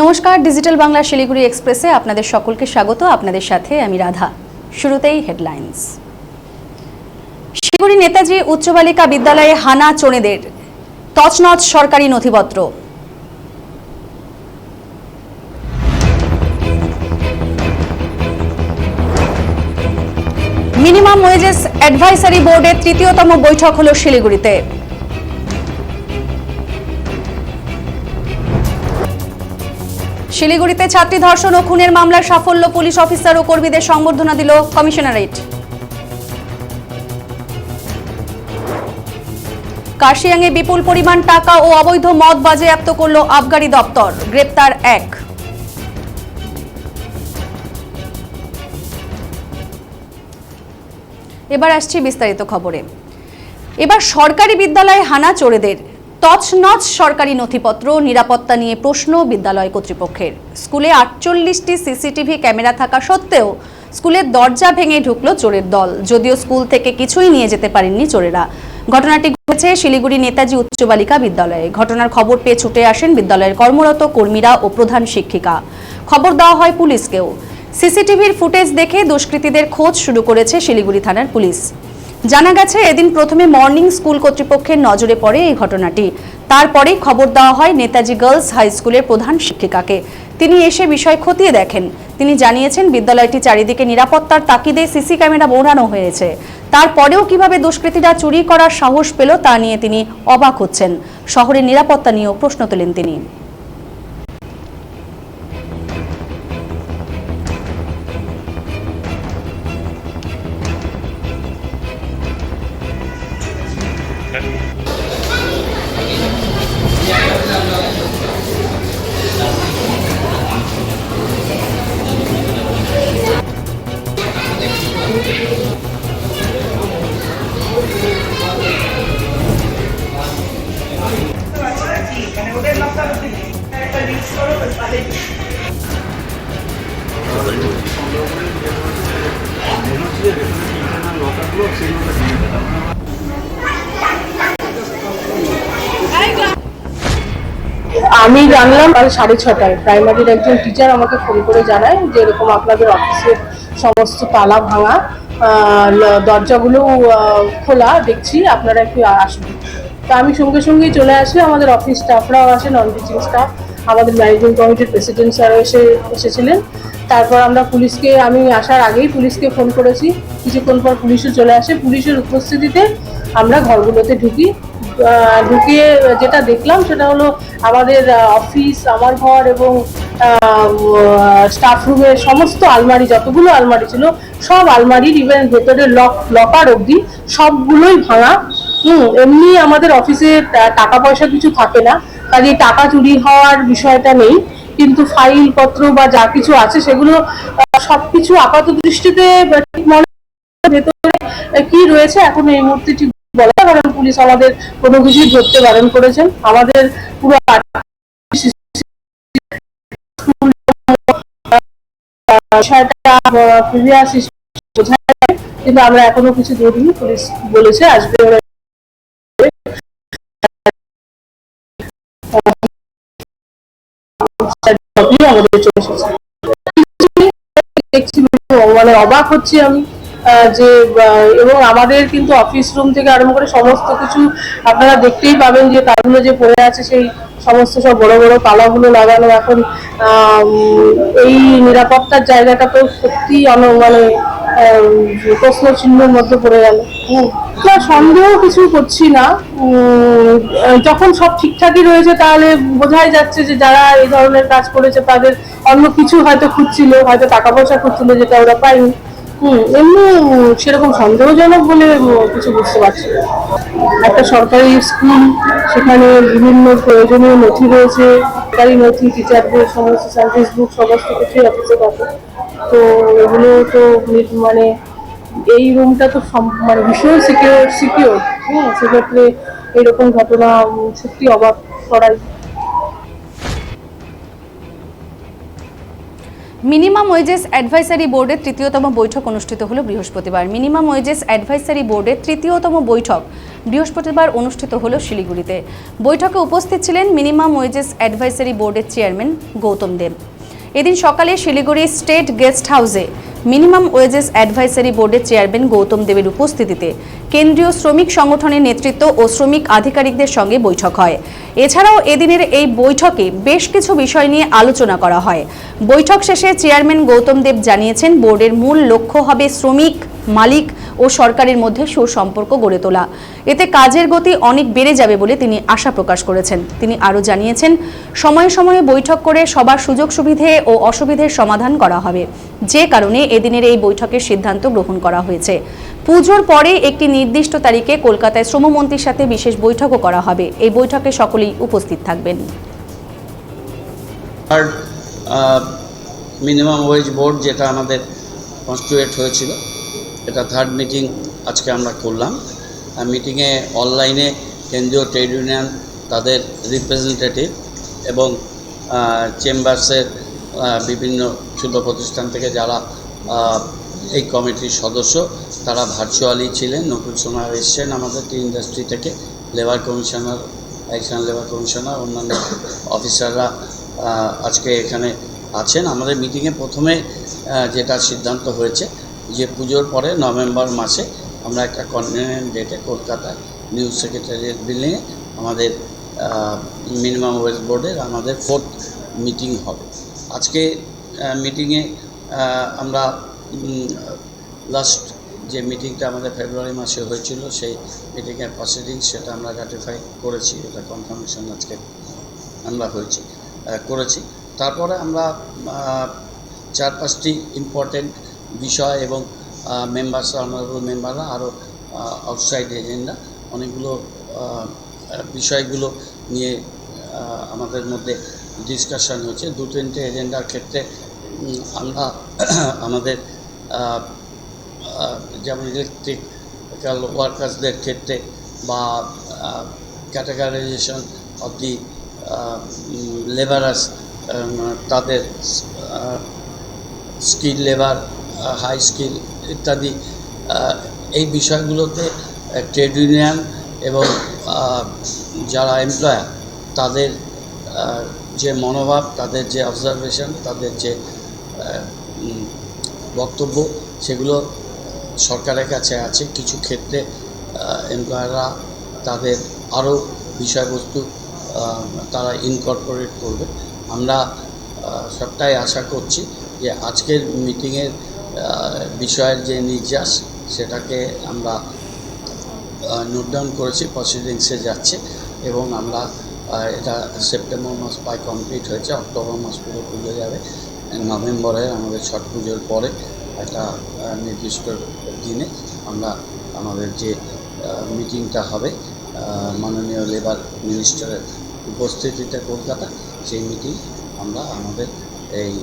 নমস্কার, ডিজিটাল বাংলা শিলিগুড়ি এক্সপ্রেসে আপনাদের সকলকে স্বাগত। আপনাদের সাথে আমি রাধা। শুরুতেই হেডলাইন্স। শিলিগুড়ি নেতাজি উচ্চ বালিকা বিদ্যালয়ে হানা চোনেদের তছনছ সরকারি নথিপত্র। মিনিমাম ওয়েজেস অ্যাডভাইসারি বোর্ডের তৃতীয়তম বৈঠক হল শিলিগুড়িতে। শিলিগুড়িতে ছাত্রী ধর্ষণ ও খুনের মামলার সাফল্য পুলিশ অফিসার ও কর্মীদের সংবর্ধনা দিল কমিশনারেট। কার্শিয়াংয়ে বিপুল পরিমাণ টাকা ও অবৈধ মদ বাজেয়াপ্ত করল আবগারি দপ্তর, গ্রেপ্তার এক। এবার আসছি বিস্তারিত খবরে। এবার সরকারি বিদ্যালয়ে হানা চোরেদের। তছনছ সরকারি নথিপত্র, নিরাপত্তা নিয়ে প্রশ্ন বিদ্যালয় কর্তৃপক্ষের। স্কুলে আটচল্লিশটি সিসিটিভি ক্যামেরা থাকা সত্ত্বেও স্কুলের দরজা ভেঙে ঢুকলো চোরের দল, যদিও স্কুল থেকে কিছুই নিয়ে যেতে পারেননি চোরেরা। ঘটনাটি ঘটেছে শিলিগুড়ি নেতাজি উচ্চ বালিকা বিদ্যালয়ে। ঘটনার খবর পেয়ে ছুটে আসেন বিদ্যালয়ের কর্মরত কর্মীরা ও প্রধান শিক্ষিকা। খবর দেওয়া হয় পুলিশকেও। সিসিটিভির ফুটেজ দেখে দুষ্কৃতীদের খোঁজ শুরু করেছে শিলিগুড়ি থানার পুলিশ। জানা গেছে, এদিন প্রথমে মর্নিং স্কুল কর্তৃপক্ষের নজরে পড়ে এই ঘটনাটি। তারপরেই খবর দেওয়া হয় নেতাজি গার্লস হাই স্কুলের প্রধান শিক্ষিকাকে। তিনি এসে বিষয় খতিয়ে দেখেন। তিনি জানিয়েছেন, বিদ্যালয়টি চারিদিকে নিরাপত্তার তাকিদে সিসি ক্যামেরা বোড়ানো হয়েছে। তারপরেও কীভাবে দুষ্কৃতীরা চুরি করার সাহস পেল তা নিয়ে তিনি অবাক হচ্ছেন। শহরের নিরাপত্তা নিয়েও প্রশ্ন তোলেন তিনি। জানলাম কাল সাড়ে ছটায়। প্রাইমারির একজন টিচার আমাকে ফোন করে জানায় যে এরকম আপনাদের অফিসের সমস্ত তালা ভাঙা দরজাগুলো খোলা, দেখছি আপনারা একটু আসবেন তো আমি সঙ্গে সঙ্গেই চলে আসি, আমাদের অফিস স্টাফরাও আসে নন টিচিং স্টাফ আমাদের ম্যানেজিং কমিটির প্রেসিডেন্ট স্যারও এসে, এসেছিলেন। তারপর আমরা পুলিশকে, আমি আসার আগেই পুলিশকে ফোন করেছি। কিছুক্ষণ পর পুলিশও চলে আসে। পুলিশের উপস্থিতিতে আমরা ঘরগুলোতে ঢুকি। ঢুকিয়ে যেটা দেখলাম সেটা হলো আমাদের অফিস আমার ঘর এবং স্টাফ রুমের সমস্ত আলমারি যতগুলো আলমারি ছিল সব আলমারির ইভেন ভেতরে লক লকার অবধি সবগুলোই ভাঙা। হুম এমনি আমাদের অফিসে টাকা পয়সা কিছু থাকে না কাজে টাকা চুরি হওয়ার বিষয়টা নেই। কিন্তু ফাইলপত্র বা যা কিছু আছে সেগুলো আহ, সবকিছু আপাত দৃষ্টিতে ঠিক মনে ভেতরে কি রয়েছে এখন এই মুহূর্তে ঠিক বলা কারণ পুলিশ আমাদের কোনো কিছুই ধরতে বারণ করেছেন। আমাদের পুরো প্রিভিয়াস কিন্তু আমরা এখনও কিছু ধরিনি। পুলিশ বলেছে আসবে আমাদের চলে এসেছে। মানে অবাক হচ্ছি আমি। যে এবং আমাদের কিন্তু অফিস রুম থেকে আরম্ভ করে সমস্ত কিছু আপনারা দেখতেই পাবেন যে তারগুলো যে পড়ে আছে, সেই সমস্ত সব বড় বড় তালাগুলো লাগানো এখন এই নিরাপত্তার জায়গাটা তো সত্যি মানে প্রশ্ন মধ্যে পড়ে গেল। না সন্দেহ কিছু করছি না। যখন সব ঠিকঠাকই রয়েছে, তাহলে বোঝাই যাচ্ছে যে যারা এই ধরনের কাজ করেছে, তাদের অন্য কিছু হয়তো খুঁজছিল, হয়তো টাকা পয়সা খুঁজছিল, যেটা ওরা পায়নি। হুম, এমনি সেরকম সন্দেহজনক বলে কিছু বুঝতে পারছি না। একটা সরকারি স্কুল, সেখানে বিভিন্ন প্রয়োজনীয় নথি রয়েছে, সরকারি নথি টিচারদের সমস্ত সার্ভিস বুক সমস্ত কিছুই অফিসে থাকে তো এগুলো তো মানে এই রুমটা তো মানে ভীষণ সিকিউর সিকিউর হ্যাঁ সেক্ষেত্রে এরকম ঘটনা সত্যি অবাক করাই মিনিমাম ওয়েজেস অ্যাডভাইসারি বোর্ডের তৃতীয়তম বৈঠক অনুষ্ঠিত হলো বৃহস্পতিবার। মিনিমাম ওয়েজেস অ্যাডভাইসারি বোর্ডের তৃতীয়তম বৈঠক বৃহস্পতিবার অনুষ্ঠিত হল শিলিগুড়িতে। বৈঠকে উপস্থিত ছিলেন মিনিমাম ওয়েজেস অ্যাডভাইসারি বোর্ডের চেয়ারম্যান গৌতম দেব। এদিন সকালে শিলিগুড়ি স্টেট গেস্ট হাউসে মিনিমাম ওয়েজেস অ্যাডভাইসারি বোর্ডের চেয়ারম্যান গৌতম দেবের উপস্থিতিতে কেন্দ্রীয় শ্রমিক সংগঠনের নেতৃত্ব ও শ্রমিক আধিকারিকদের সঙ্গে বৈঠক হয়। এছাড়াও এদিনের এই বৈঠকে বেশ কিছু বিষয় নিয়ে আলোচনা করা হয়। বৈঠক শেষে চেয়ারম্যান গৌতম দেব জানিয়েছেন, বোর্ডের মূল লক্ষ্য হবে শ্রমিক মালিক ও সরকারের মধ্যে সুসম্পর্ক গড়ে তোলা। এতে কাজের গতি অনেক বেড়ে যাবে বলে তিনি আশা প্রকাশ করেছেন। তিনি আরও জানিয়েছেন, সময়ে সময়ে বৈঠক করে সবার সুযোগ সুবিধে ও অসুবিধের সমাধান করা হবে। যে কারণে এদিনের এই বৈঠকের সিদ্ধান্ত গ্রহণ করা হয়েছে। পুজোর পরে একটি নির্দিষ্ট তারিখে কলকাতায় শ্রমমন্ত্রীর সাথে বিশেষ বৈঠকও করা হবে। এই বৈঠকে সকলেই উপস্থিত থাকবেন। মিনিমাম ওয়েজ বোর্ড যেটা আমাদের কনস্টিটিউট হয়েছিল এটা থার্ড মিটিং আজকে আমরা করলাম। মিটিংয়ে অনলাইনে কেন্দ্রীয় ট্রেড ইউনিয়ন তাদের রিপ্রেজেন্টেটিভ এবং চেম্বার্সের বিভিন্ন ক্ষুদ্র প্রতিষ্ঠান থেকে যারা এই কমিটির সদস্য, তারা ভার্চুয়ালি ছিলেন। নকুল সোনার এসছেন আমাদের টি ইন্ডাস্ট্রি থেকে। Labour commissioner action labour commissioner অন্যান্য অফিসাররা আজকে এখানে আছেন। আমাদের মিটিংয়ে প্রথমে যেটা সিদ্ধান্ত হয়েছে যে পুজোর পরে নভেম্বর মাসে আমরা একটা কন্টিনেন্ট ডেটে কলকাতায় নিউজ সেক্রেটারিয়েট বিল্ডিংয়ে আমাদের মিনিমাম ওয়েজ বোর্ডের আমাদের ফোর্থ মিটিং হবে। আজকে মিটিংয়ে আমরা লাস্ট যে মিটিংটা আমাদের ফেব্রুয়ারি মাসে হয়েছিল, সেই মিটিংয়ের প্রসিডিংস সেটা আমরা রাটিফাই করেছি, এটা কনফার্মেশন আজকে আমরা হয়েছি করেছি। তারপরে আমরা চার পাঁচটি ইম্পর্টেন্ট বিষয় এবং মেম্বার্স অনারেবল মেম্বাররা আরও আউটসাইড এজেন্ডা অনেকগুলো বিষয়গুলো নিয়ে আমাদের মধ্যে ডিসকাশন হচ্ছে। দু তিনটে এজেন্ডার ক্ষেত্রে আমরা আমাদের যেমন ইলেকট্রিক্যাল ওয়ার্কার্সদের ক্ষেত্রে বা ক্যাটাগরাইজেশন অফ দি লেবারার্স তাদের স্কিল লেবার হাই স্কিল ইত্যাদি এই বিষয়গুলোতে ট্রেড ইউনিয়ন এবং যারা এমপ্লয়ার তাদের যে মনোভাব, তাদের যে অবজারভেশন তাদের যে বক্তব্য, সেগুলো সরকারের কাছে আছে। কিছু ক্ষেত্রে এমপ্লয়াররা তাদের আরও বিষয়বস্তু তারা ইনকর্পোরেট করবে। আমরা সবটাই আশা করছি যে আজকের মিটিংয়ের বিষয়ের যে নির্যাস, সেটাকে আমরা নোট ডাউন করেছি প্রসিডিংসে যাচ্ছে এবং আমরা এটা সেপ্টেম্বর মাস প্রায় কমপ্লিট হয়েছে অক্টোবর মাস পুরো পুজো যাবে। নভেম্বরে আমাদের ছট পুজোর পরে একটা নির্দিষ্ট দিনে আমরা আমাদের যে মিটিংটা হবে মাননীয় লেবার মিনিস্টারের উপস্থিতিতে কলকাতা, সেই মিটিং আমরা আমাদের এই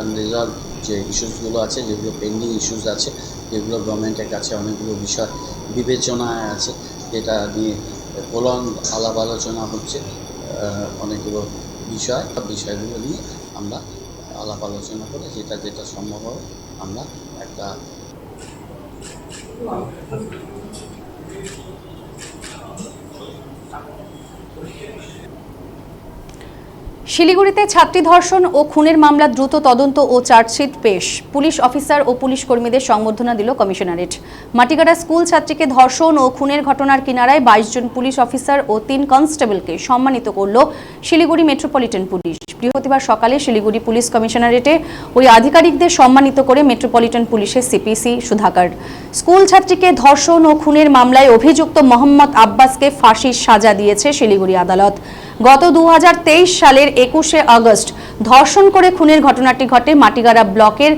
আনরিজলভ যে ইস্যুসগুলো আছে, যেগুলো পেন্ডিং ইস্যুস আছে, যেগুলো গভর্নমেন্টের কাছে অনেকগুলো বিষয় বিবেচনায় আছে, যেটা নিয়ে প্রলং আলাপ আলোচনা হচ্ছে অনেকগুলো বিষয়। বিষয়গুলো নিয়ে আমরা আলাপ আলোচনা করে যেটা যেটা সম্ভব হবে, আমরা একটা শিলিগুড়িতে ছাত্রী ধর্ষণ ও খুনের মামলা দ্রুত তদন্ত ও চার্জশিট পেশ। পুলিশ অফিসার ও পুলিশ কর্মীদের সংবর্ধনা দিল কমিশনারেট। মাটিগাড়া স্কুল ছাত্রীকে ধর্ষণ ও খুনের ঘটনার কিনারায় বাইশ জন পুলিশ অফিসার ও তিন কনস্টেবলকে সম্মানিত করল শিলিগুড়ি মেট্রোপলিটন পুলিশ। বৃহস্পতিবার সকালে শিলিগুড়ি পুলিশ কমিশনারেটে ওই আধিকারিকদের সম্মানিত করে মেট্রোপলিটন পুলিশের সিপিসি সুধাকর। স্কুল ছাত্রীকে ধর্ষণ ও খুনের মামলায় অভিযুক্ত মোহাম্মদ আব্বাসকে ফাঁসির সাজা দিয়েছে শিলিগুড়ি আদালত। গত দু হাজার তেইশ সালের একুশে আগস্ট ধর্ষণ করে খুনের ঘটনাটি ঘটে মাটিগাড়া ব্লকের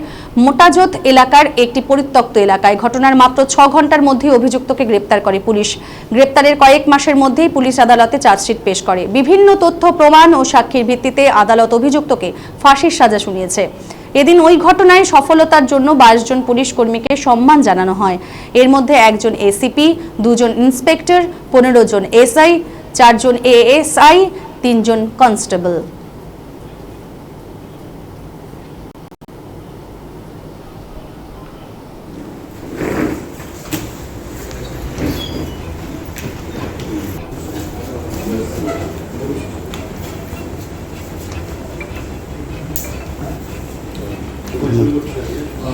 মোটাজোত এলাকার একটি পরিত্যক্ত এলাকায়। ঘটনার মাত্র ছ ঘণ্টার মধ্যে অভিযুক্তকে গ্রেপ্তার করে পুলিশ। গ্রেপ্তারের কয়েক মাসের মধ্যেই পুলিশ আদালতে চার্জশিট পেশ করে। বিভিন্ন তথ্য, প্রমাণ ও সাক্ষীর ভিত্তিতে আদালত অভিযুক্তকে ফাঁসির সাজা শুনিয়েছে। এদিন ওই ঘটনায় সফলতার জন্য বাইশ জন পুলিশ কর্মীকে সম্মান জানানো হয়। এর মধ্যে একজন এসিপি, দুজন ইন্সপেক্টর, পনেরো জন এসআই চারজন এএসআই তিনজন কনস্টেবল।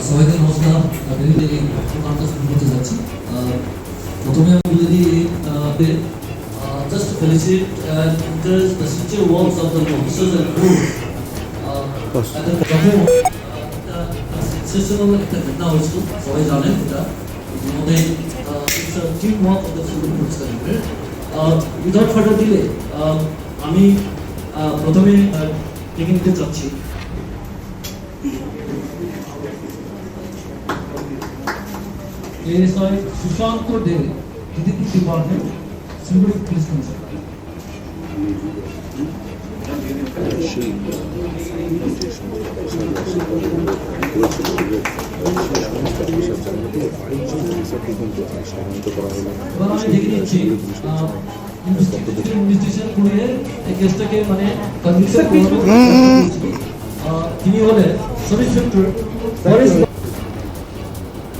সবাইকে নমস্কার। আপনাদের বলে দিই just felicitate and interest the sincere works of the officers and crews যখন সেশনাল একটা ঘটনা হয়েছিল সবাই জানেন এটা ইতিমধ্যে team work of the civil police without further delay আমি আহ, প্রথমে টেকে নিতে চাচ্ছি Sushanta Dey detective department civil police commission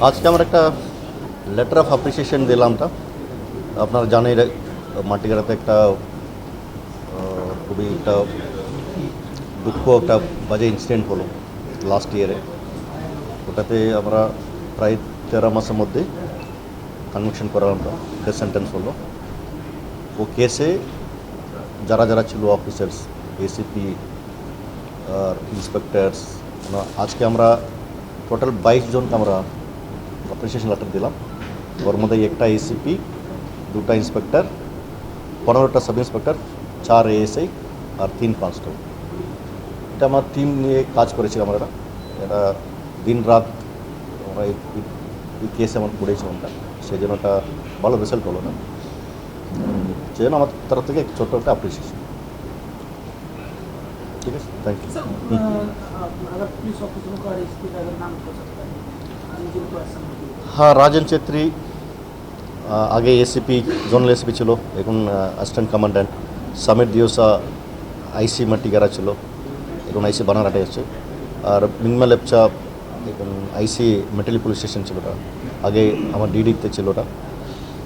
আজকে আমরা একটা লেটার অফ অ্যাপ্রিসিয়েশন দিলামটা। আপনারা জানেন মাটিগাড়াতে একটা খুবই একটা দুঃখ, একটা বাজে ইনসিডেন্ট হলো লাস্ট ইয়ারে ওটাতে আমরা প্রায় তেরো মাসের মধ্যে কনভিকশন করালাম ডেথ সেন্টেন্স হলো। ও কেসে যারা যারা ছিল অফিসার্স এসিপি আর ইন্সপেক্টরস আজকে আমরা টোটাল বাইশ জনকে আমরা অ্যাপ্রিসিয়েশন লেটার দিলাম। ওর মধ্যে একটা এসিপি দুটা ইন্সপেক্টর পনেরোটা সাব ইন্সপেক্টর চার এএসআই আর তিন কনস্টেবল এটা আমার টিম নিয়ে কাজ করেছিলাম আমরা। এটা দিন রাত আমরা এই কেস এমন করেছি আমরা সেই জন্য একটা ভালো রেসাল্ট হলো না। সেই জন্য আমার তরফ থেকে ছোট্ট একটা অ্যাপ্রিসিয়েশন ঠিক আছে? থ্যাংক ইউ হ্যাঁ রাজেন ছেত্রী আগে এসিপি জোনাল এসিপি ছিল এখন অ্যাসিস্ট্যান্ট কমান্ড্যান্ট ಸಮಿಟ್ ದಿವಸ ಐಸಿ ಮಟ್ಟಿಗಾರ ছিল এখন আইসি বানারহাটে আছে। আর মিংমা লেপচা এখন আইসি মেটালি পুলিশ স্টেশন ছিল ওটা। আগে আমার ডিডিতে ছিল ওটা।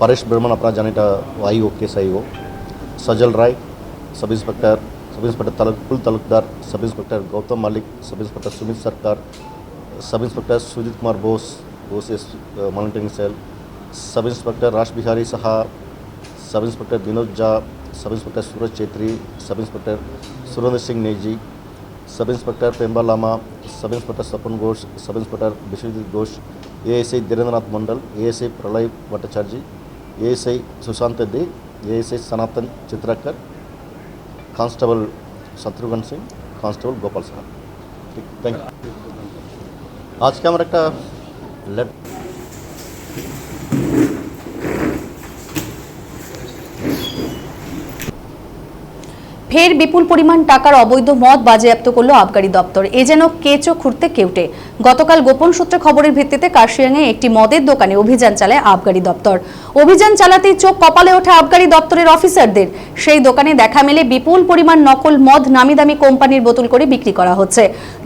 পরেশ ব্রহ্মণ আপনারা জানেন এটা IO case IO. Sajal Roy, sub inspector sub inspector Taluk, Phul Talukdar, sub inspector Gautam Malik, sub inspector Sumit Sarkar, sub inspector Sujit Kumar Bose Bose S monitoring cell, sub inspector Rasbihari Saha, sub inspector Binod Jha सब inspector सूरज Chhetri sub inspector Surendra Singh Naezy sub inspector Pemba Lama सब inspector Sapan Ghosh sub inspector Biswajit Ghosh A S I Dhirendranath Mandal A S I Pralay Bhattacharya A S I Sushanta De A S I Sanatan Chitrakar constable Shatrughan Singh constable Gopal साहब ठीक thank you আজকে আমরা একটা late ফের বিপুল পরিমাণ টাকার অবৈধ মদ বাজেয়াপ্ত করল আবগারি দপ্তর। এ যেন কেচো খুঁড়তে কেউটে। গতকাল গোপন সূত্রে খবরের ভিত্তিতে কার্শিয়াংয়ে একটি মদের দোকানে অভিযান চালায় আবগারি দপ্তর। অভিযান চালাতেই চোখ কপালে ওঠে আবগারি দপ্তরের অফিসারদের। সেই দোকানে দেখা মেলে বিপুল পরিমাণ নকল মদ নামি দামি কোম্পানির বোতল করে বিক্রি করা হচ্ছে।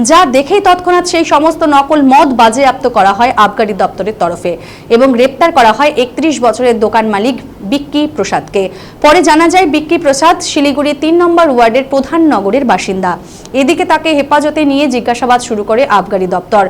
যা দেখেই তৎক্ষণাৎ সেই সমস্ত নকল মদ বাজেয়াপ্ত করা হয় আবগারি দপ্তরের তরফে এবং গ্রেপ্তার করা হয় একত্রিশ বছরের দোকান মালিক বিক্কি প্রসাদকে। পরে জানা যায়, বিক্কি প্রসাদ শিলিগুড়ি তিন নম্বর ওয়ার্ডের প্রধান নগরের বাসিন্দা। এদিকে তাকে হেফাজতে নিয়ে জিজ্ঞাসাবাদ শুরু করে আবগারি দপ্তর।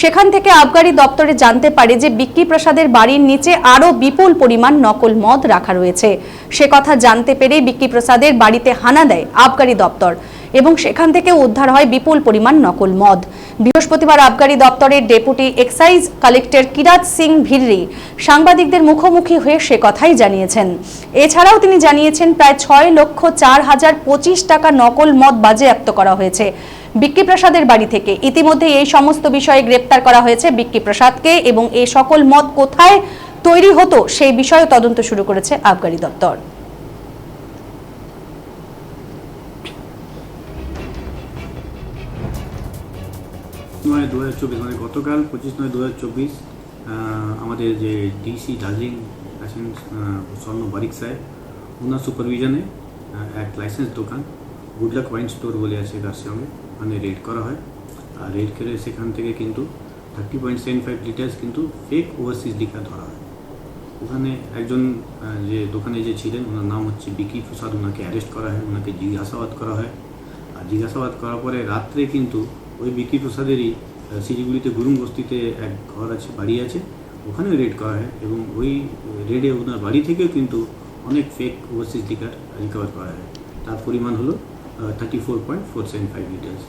সেখান থেকে আবগারি দপ্তরে জানতে পারে যে বিক্কি প্রসাদের বাড়ির নিচে আরও বিপুল পরিমাণ নকল মদ রাখা রয়েছে। সে কথা জানতে পেরে বিক্কি প্রসাদের বাড়িতে হানা দেয় আবগারি দপ্তর। এবং সেখান থেকে উদ্ধার হয় বিপুল পরিমাণ নকল মদ। বৃহস্পতিবার আবগারি দপ্তরের deputy excise collector Kirat Singh Virri সাংবাদিকদের মুখোমুখি হয়ে সে কথাই জানিয়েছেন। এছাড়াও তিনি জানিয়েছেন, প্রায় ছয় লক্ষ চার হাজার পঁচিশ টাকা নকল মদ বাজেয়াপ্ত করা হয়েছে বিক্কি প্রসাদের বাড়ি থেকে। ইতিমধ্যে এই সমস্ত বিষয়ে গ্রেপ্তার করা হয়েছে বিক্কি প্রসাদকে এবং এই সকল মদ কোথায় তৈরি হতো সেই বিষয়ে তদন্ত শুরু করেছে আবগারি দপ্তর। নয় দু হাজার চব্বিশ মানে গতকাল পঁচিশ নয় দু হাজার চব্বিশ আমাদের যে ডিসি দার্জিলিং আছেন আহ, স্বর্ণ বারিক সাহেব ওনার সুপারভিশনে আহ, এক লাইসেন্স দোকান গুডলাক ওয়াইন স্টোর বলে আছে তার সঙ্গে মানে রেড করা হয়। আর রেড করে সেখান থেকে কিন্তু thirty point seven five litres কিন্তু ফেক ওভারসিজ লিখা ধরা হয়। ওখানে একজন আহ, যে দোকানে যে ছিলেন ওনার নাম হচ্ছে বিকি প্রসাদ ওনাকে অ্যারেস্ট করা হয় ওনাকে জিজ্ঞাসাবাদ করা হয়। আর জিজ্ঞাসাবাদ করার পরে রাত্রে কিন্তু ওই বিকি প্রসাদেরই আহ, শিলিগুড়িতে গুরুং বস্তিতে এক ঘর আছে বাড়ি আছে ওখানেও রেড করা হয় এবং ওই রেডে ওনার বাড়ি থেকেও কিন্তু অনেক ফেক ওভারসিজ লিকার রিকভার করা হয়। তার পরিমাণ হলো thirty four point four seven five litres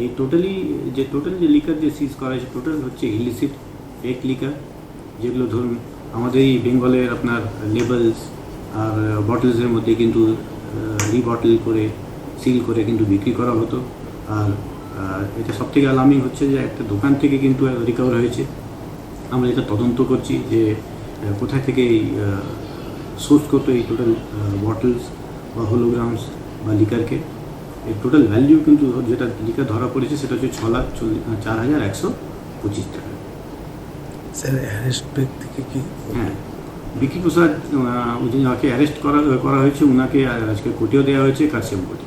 এই টোটালি যে টোটাল যে লিকার যে সিজ করা হয়েছে টোটাল হচ্ছে ইলিসিট ফেক লিকার যেগুলো ধরুন আমাদের এই বেঙ্গলের আপনার লেবেলস আর বটলসের মধ্যে কিন্তু রিবটল করে সিল করে কিন্তু বিক্রি করা হতো। আর এটা সব থেকে অ্যালার্মিং হচ্ছে যে একটা দোকান থেকে কিন্তু রিকভার হয়েছে। আমরা এটা তদন্ত করছি যে কোথায় থেকে এই সোর্স করতো এই টোটাল বটলস বা হোলোগ্রামস বা লিকারকে এই টোটাল ভ্যালিউ কিন্তু যেটা লিকার ধরা পড়েছে সেটা হচ্ছে ছ লাখ চল্লিশ চার হাজার একশো পঁচিশ টাকা। স্যার অ্যারেস্ট ব্যক্তিকে কি? হ্যাঁ। বিকি প্রসাদ যাকে অ্যারেস্ট করা করা হয়েছে। ওনাকে আজকে কোর্টেও দেওয়া হয়েছে কাশিয়াম কোর্টে?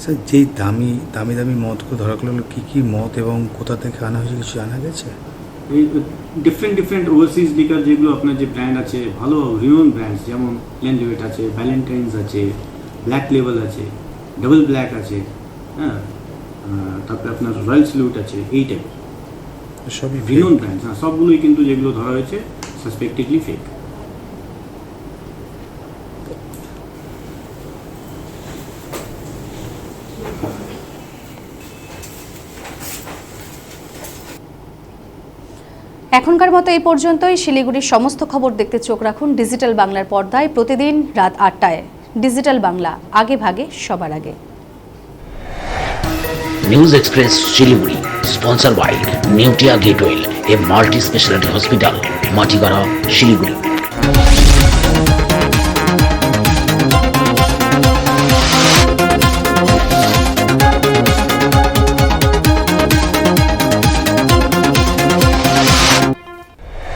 স্যার যেই দামি দামি দামি মদগুলো ধরা গেলো কী কী মদ এবং কোথা থেকে আনা হয়েছে কিছু জানা গেছে? এই ডিফারেন্ট ডিফারেন্ট ওভারসিজ লিকার যেগুলো আপনার যে ব্র্যান্ড আছে ভালো রিনোন ব্র্যান্ডস যেমন ল্যান্ডওয়েট আছে ভ্যালেন্টাইন্স আছে ব্ল্যাক লেভেল আছে ডাবল ব্ল্যাক আছে হ্যাঁ তারপরে আপনার রয়্যাল স্লুট আছে এই টাইপ সবই রিনোন ব্র্যান্ডস হ্যাঁ সবগুলোই কিন্তু যেগুলো ধরা হয়েছে সাসপেক্টেডলি ফেক এখনকার মতো এই পর্যন্তই। শিলিগুড়ির সমস্ত খবর দেখতে চোখ রাখুন ডিজিটাল বাংলার পর্দায় প্রতিদিন রাত আটটায়। ডিজিটাল বাংলা, আগে ভাগে, সবার আগে। News express, Siliguri. Sponsor by Neotia Getwel, a multi speciality hospital Matigara Siliguri.